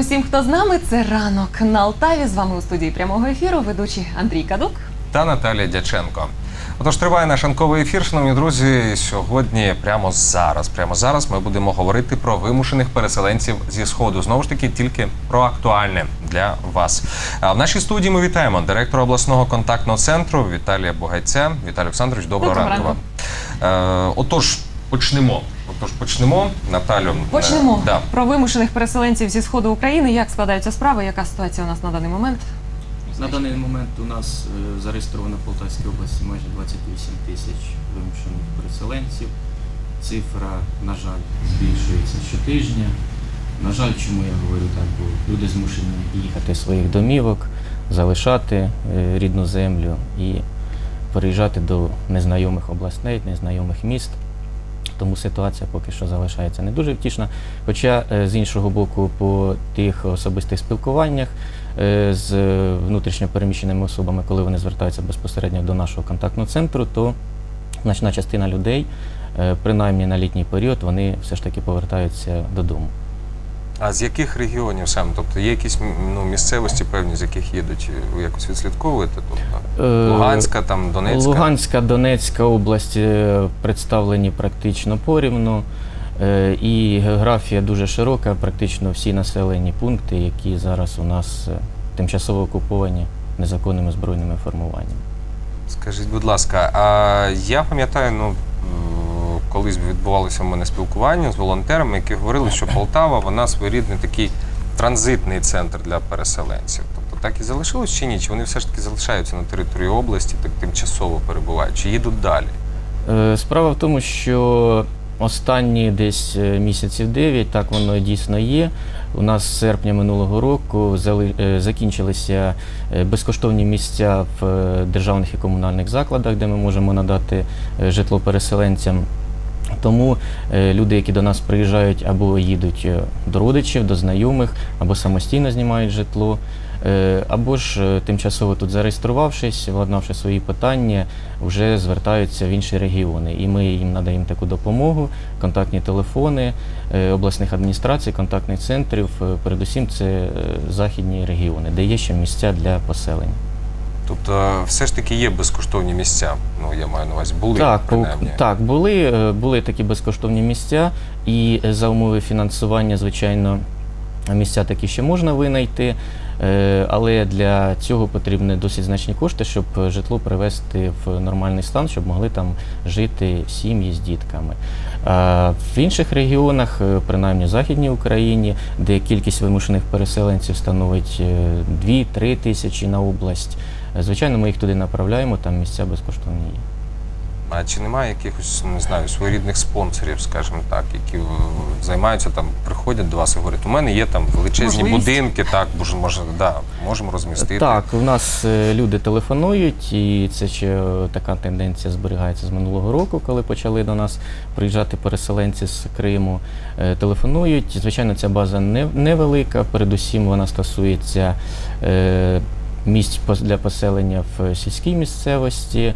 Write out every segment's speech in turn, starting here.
усім, хто з нами. Це ранок на Алтаві. З вами у студії прямого ефіру ведучий Андрій Кадук. та Наталія Дяченко. Отож, триває наш ранковий ефір, шановні друзі. Сьогодні, прямо зараз, прямо зараз, ми будемо говорити про вимушених переселенців зі сходу. Знову ж таки, тільки про актуальне для вас. А в нашій студії ми вітаємо директора обласного контактного центру Віталія Бугайця. Віталій Олександрович, доброго, Доброго ранку вам. Е, отож, почнемо. Отож, почнемо. Наталю, е, Почнемо да. про вимушених переселенців зі сходу України. Як складаються справи? Яка ситуація у нас на даний момент? На даний момент у нас е, зареєстровано в Полтавській області майже 28 тисяч вимушених переселенців. Цифра, на жаль, збільшується щотижня. На жаль, чому я говорю так, бо люди змушені їхати з своїх домівок, залишати е, рідну землю і переїжджати до незнайомих областей, незнайомих міст. Тому ситуація поки що залишається не дуже втішна. Хоча е, з іншого боку, по тих особистих спілкуваннях е, з внутрішньопереміщеними особами, коли вони звертаються безпосередньо до нашого контактного центру, то значна частина людей, е, принаймні на літній період, вони все ж таки повертаються додому. А з яких регіонів саме? Тобто є якісь ну, місцевості певні, з яких їдуть? Ви якось відслідковуєте? Тобто Е, Луганська, там Донецька. Луганська, Донецька область е, представлені практично порівну. Е, І географія дуже широка, практично всі населені пункти, які зараз у нас е, тимчасово окуповані незаконними збройними формуваннями. Скажіть, будь ласка, а я пам'ятаю, ну е, колись відбувалося в мене спілкування з волонтерами, які говорили, що Полтава вона своєрідний такий транзитний центр для переселенців. Тобто так і залишилось чи ні? Чи вони все ж таки залишаються на території області, так тимчасово перебувають, чи їдуть далі? Е, Справа в тому, що останні десь е, місяців 9, так воно дійсно є. У нас з серпня минулого року е, закінчилися безкоштовні місця в державних і комунальних закладах, де ми можемо надати житло переселенцям. Тому е, люди, які до нас приїжджають або їдуть е, до родичів, до знайомих, або самостійно знімають житло, е, або ж тимчасово тут зареєструвавшись, владнавши свої питання, вже звертаються в інші регіони. І ми їм надаємо таку допомогу, контактні телефони обласних адміністрацій, контактних центрів. Передусім, це західні регіони, де є ще місця для поселення. Тобто, все ж таки є безкоштовні місця. Ну я маю на увазі, були Так, принаймні. так були, е, були такі безкоштовні місця, і е, за умови фінансування, звичайно, місця такі ще можна винайти. е, Але для цього потрібні досить значні кошти, щоб житло привести в нормальний стан, щоб могли там жити сім'ї з дітками. А в інших регіонах, принаймні в Західній Україні, де кількість вимушених переселенців становить е, 2-3 тисячі на область, звичайно, ми їх туди направляємо, там місця безкоштовні є. А чи немає якихось, не знаю, своєрідних спонсорів, скажімо так, які е, займаються там, приходять до вас і говорять, у мене є там величезні Можливість. будинки, так, може, може, да, можемо розмістити. Так, у нас е, люди телефонують, і це ще е, така тенденція зберігається з минулого року, коли почали до нас приїжджати переселенці з Криму. Е, Телефонують. Звичайно, ця база не- невелика. Передусім вона стосується е, місць для поселення в сільській місцевості.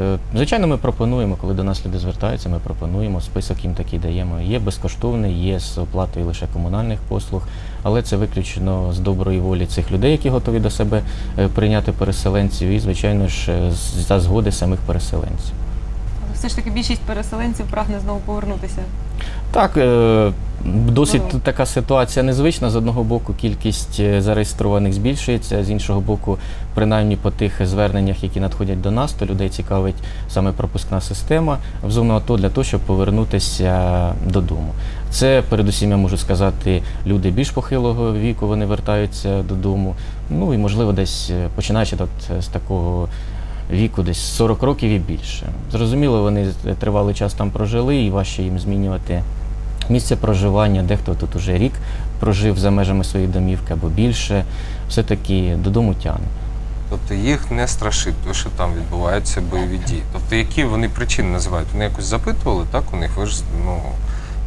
Е, Звичайно, ми пропонуємо, коли до нас люди звертаються, ми пропонуємо список їм такий даємо. Є безкоштовний, є з оплатою лише комунальних послуг, але це виключно з доброї волі цих людей, які готові до себе е, прийняти переселенців, і звичайно ж е, за згоди самих переселенців. Але все ж таки більшість переселенців прагне знову повернутися. Так, е, досить Додому. така ситуація незвична. З одного боку, кількість е, зареєстрованих збільшується, з іншого боку, принаймні по тих зверненнях, які надходять до нас, то людей цікавить саме пропускна система в зону АТО для того, щоб повернутися додому. Це передусім я можу сказати, люди більш похилого віку вони вертаються додому. Ну і можливо, десь е, починаючи от з такого віку, десь 40 років і більше. Зрозуміло, вони тривалий час там прожили, і важче їм змінювати місце проживання. Дехто тут уже рік прожив за межами своєї домівки або більше. Все-таки додому тягне. Тобто їх не страшить, те, що там відбуваються бойові дії. Тобто, які вони причини називають? Вони якось запитували, так, у них ви ж ну,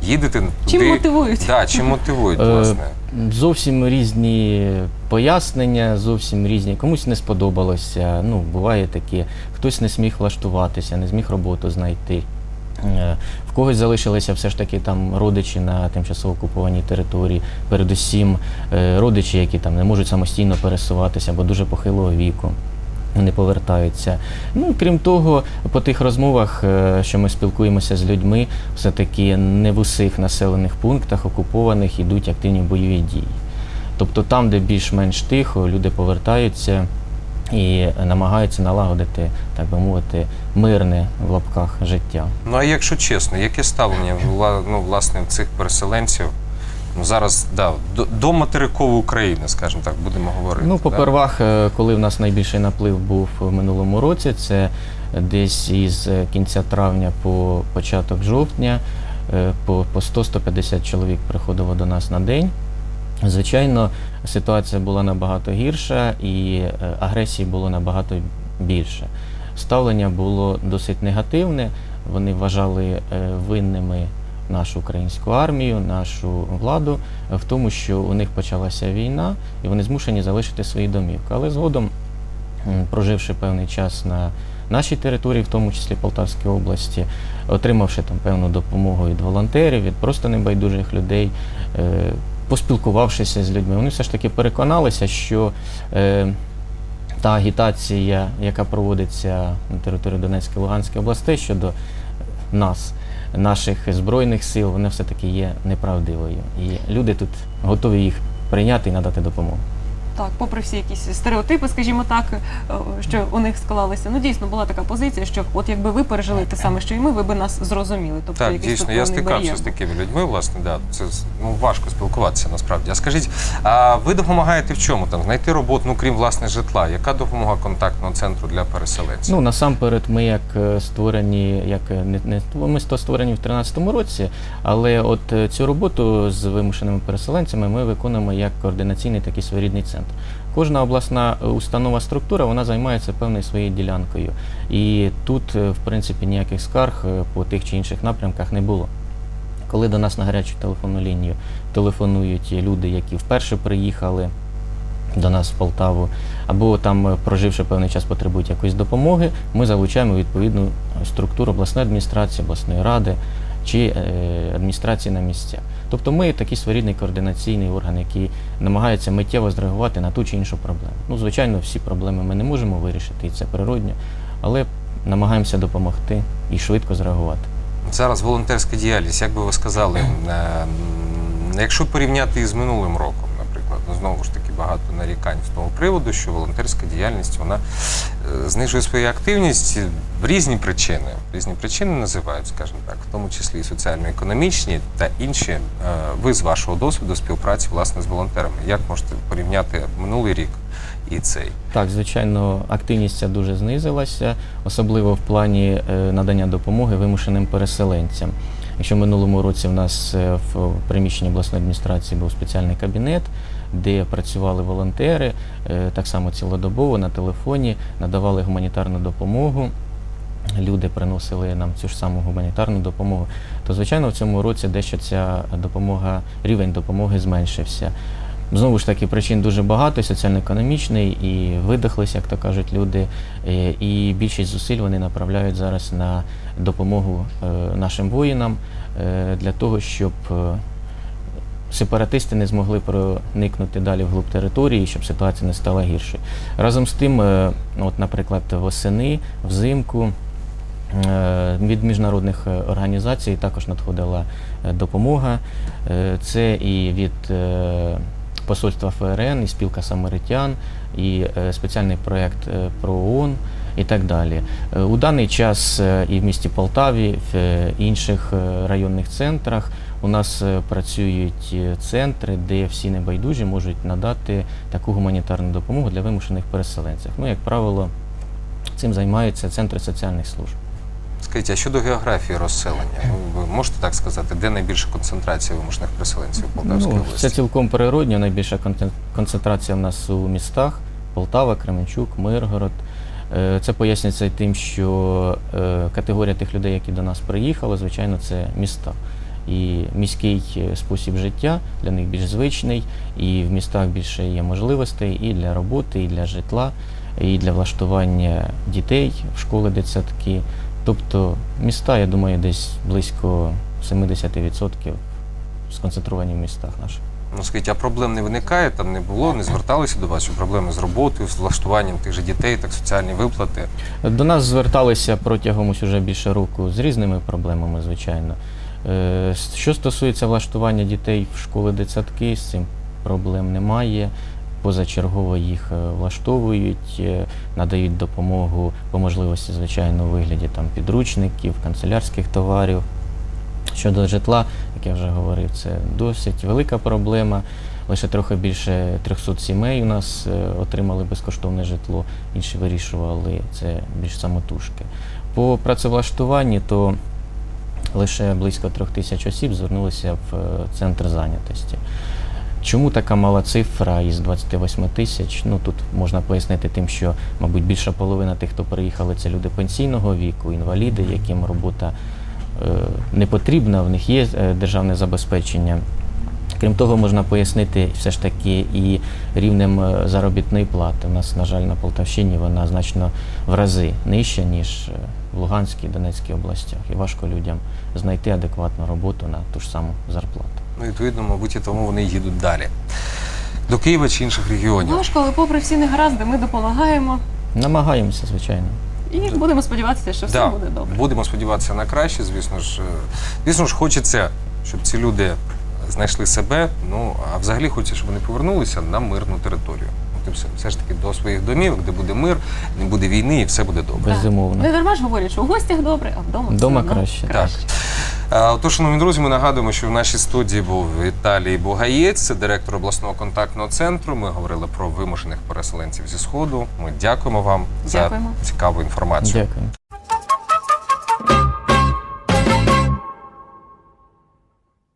їдете туди. Чим мотивують? Да, чим мотивують, Е, власне. Зовсім різні пояснення, зовсім різні. Комусь не сподобалося. Ну, буває таке, хтось не зміг влаштуватися, не зміг роботу знайти. Е, В когось залишилися все ж таки там родичі на тимчасово окупованій території, передусім е, родичі, які там не можуть самостійно пересуватися або дуже похилого віку. Вони повертаються. Ну, крім того, по тих розмовах, е, що ми спілкуємося з людьми, все-таки не в усіх населених пунктах окупованих йдуть активні бойові дії. Тобто там, де більш-менш тихо, люди повертаються і намагаються налагодити, так би мовити, мирне в лапках життя. Ну а якщо чесно, яке ставлення ну, власне цих переселенців? Ну зараз да, до, до материкової України, скажімо так, будемо говорити. Ну, да? попервах, е, коли в нас найбільший наплив був в минулому році, це десь із е, кінця травня по початок жовтня, е, по 100-150 чоловік приходило до нас на день. Звичайно, ситуація була набагато гірша і е, агресії було набагато більше. Ставлення було досить негативне. Вони вважали е, винними нашу українську армію, нашу владу в тому, що у них почалася війна, і вони змушені залишити свої домівки. Але згодом, проживши певний час на нашій території, в тому числі Полтавській області, отримавши там певну допомогу від волонтерів, від просто небайдужих людей, е, поспілкувавшися з людьми, вони все ж таки переконалися, що е, та агітація, яка проводиться на території Донецької Луганської областей щодо нас, наших збройних сил, вона все-таки є неправдивою. І люди тут готові їх прийняти і надати допомогу. Так, попри всі якісь стереотипи, скажімо так, е, що у них склалися. Ну дійсно була така позиція, що от якби ви пережили те саме, що і ми, ви би нас зрозуміли. Тобто Так, якийсь дійсно, я стикався бар'єр з такими людьми, власне, да, це ну, важко спілкуватися насправді. А скажіть, а ви допомагаєте в чому там? Знайти роботу, ну крім власне житла? Яка допомога контактного центру для переселенців? Ну насамперед, ми як е, створені, як е, не, не ми сто створені в 2013 році, але от цю роботу з вимушеними переселенцями ми виконуємо як координаційний, так і своєрідний центр. Кожна обласна е, установа структура вона займається певною своєю ділянкою. І тут, е, в принципі, ніяких скарг е, по тих чи інших напрямках не було. Коли до нас на гарячу телефонну лінію телефонують люди, які вперше приїхали до нас в Полтаву, або там, проживши певний час, потребують якоїсь допомоги, ми залучаємо відповідну структуру обласної адміністрації, обласної ради чи е, адміністрації на місцях. Тобто ми такий своєрідний координаційний орган, який намагається миттєво зреагувати на ту чи іншу проблему. Ну, звичайно, всі проблеми ми не можемо вирішити, і це природньо, але намагаємося допомогти і швидко зреагувати. Зараз волонтерська діяльність, як би ви сказали, е, якщо порівняти із минулим роком, наприклад, ну знову ж таки багато нарікань з того приводу, що волонтерська діяльність вона е, знижує свою активність. Різні причини. Різні причини називають, скажімо так, в тому числі і соціально-економічні та інші. Е, Ви з вашого досвіду співпраці власне з волонтерами. Як можете порівняти минулий рік і цей? Так, звичайно, активність ця дуже знизилася, особливо в плані е, надання допомоги вимушеним переселенцям. Якщо в минулому році в нас в приміщенні обласної адміністрації був спеціальний кабінет, де працювали волонтери, е, так само цілодобово на телефоні надавали гуманітарну допомогу. Люди приносили нам цю ж саму гуманітарну допомогу. То, звичайно, в цьому році дещо ця допомога, рівень допомоги зменшився. Знову ж таки, причин дуже багато, соціально-економічний, і видихлися, як то кажуть, люди. Е, І більшість зусиль вони направляють зараз на допомогу е, нашим воїнам для того, щоб сепаратисти не змогли проникнути далі вглуб території, щоб ситуація не стала гіршою. Разом з тим, е, от, наприклад, восени, взимку. Е, Від міжнародних е, організацій також надходила допомога. Це і від посольства ФРН, і спілка самаритян, і спеціальний проєкт про ООН і так далі. У даний час і в місті Полтаві, в інших районних центрах у нас е, працюють е, центри, де всі небайдужі можуть надати таку гуманітарну допомогу для вимушених переселенців. Ну, як правило, цим займаються центри соціальних служб. Скажіть, а щодо географії розселення, ви можете так сказати, де найбільша концентрація вимушених переселенців у Полтавській Ну, області? це цілком природньо. Найбільша концентрація в нас у містах Полтава, Кременчук, Миргород. Е, Це пояснюється тим, що категорія тих людей, які до нас приїхали, звичайно, це міста. І міський е, спосіб життя для них більш звичний, і в містах більше є можливостей і для роботи, і для житла, і для влаштування дітей в школи, дитсадки. Тобто міста, я думаю, десь близько 70% сконцентровані в містах наших. Ну, скажіть, а проблем не виникає, там не було, не зверталися до вас, що проблеми з роботою, з влаштуванням тих же дітей, так соціальні виплати. До нас зверталися протягом ось уже більше року з різними проблемами, звичайно. Е, Що стосується влаштування дітей в школи дитсадки, з цим проблем немає. Позачергово їх е, влаштовують, е, надають допомогу по можливості, звичайно, у вигляді там, підручників, канцелярських товарів. Щодо житла, як я вже говорив, це досить велика проблема. Лише трохи більше 300 сімей у нас отримали безкоштовне житло, інші вирішували це більш самотужки. По працевлаштуванні то лише близько трьох тисяч осіб звернулися в е, центр зайнятості. Чому така мала цифра із 28 тисяч? Ну тут можна пояснити тим, що, мабуть, більша половина тих, хто приїхали, це люди пенсійного віку, інваліди, яким робота е, не потрібна, в них є е, державне забезпечення. Крім того, можна пояснити все ж таки і рівнем е, заробітної плати. У нас, на жаль, на Полтавщині вона значно в рази нижча, ніж е, в Луганській, Донецькій областях. І важко людям знайти адекватну роботу на ту ж саму зарплату. Ну, відповідно, мабуть, і тому вони їдуть далі. До Києва чи інших регіонів. Важко, але попри всі негаразди, ми допомагаємо Намагаємося, звичайно. і будемо сподіватися, що все Да, буде добре. Будемо сподіватися на краще, звісно ж. Звісно ж, хочеться, щоб ці люди знайшли себе. Ну а взагалі хочеться, щоб вони повернулися на мирну територію. От і все. все ж таки до своїх домівок, де буде мир, не буде війни, і все буде добре. Безумовно. Не дарма ж говорять, що у гостях добре, а вдома, все Вдома краще. Так. Отож, шановні друзі, ми нагадуємо, що в нашій студії був Віталій Бугаєць, це директор обласного контактного центру. Ми говорили про вимушених переселенців зі сходу. Ми дякуємо вам Дякуємо. за цікаву інформацію. Дякую.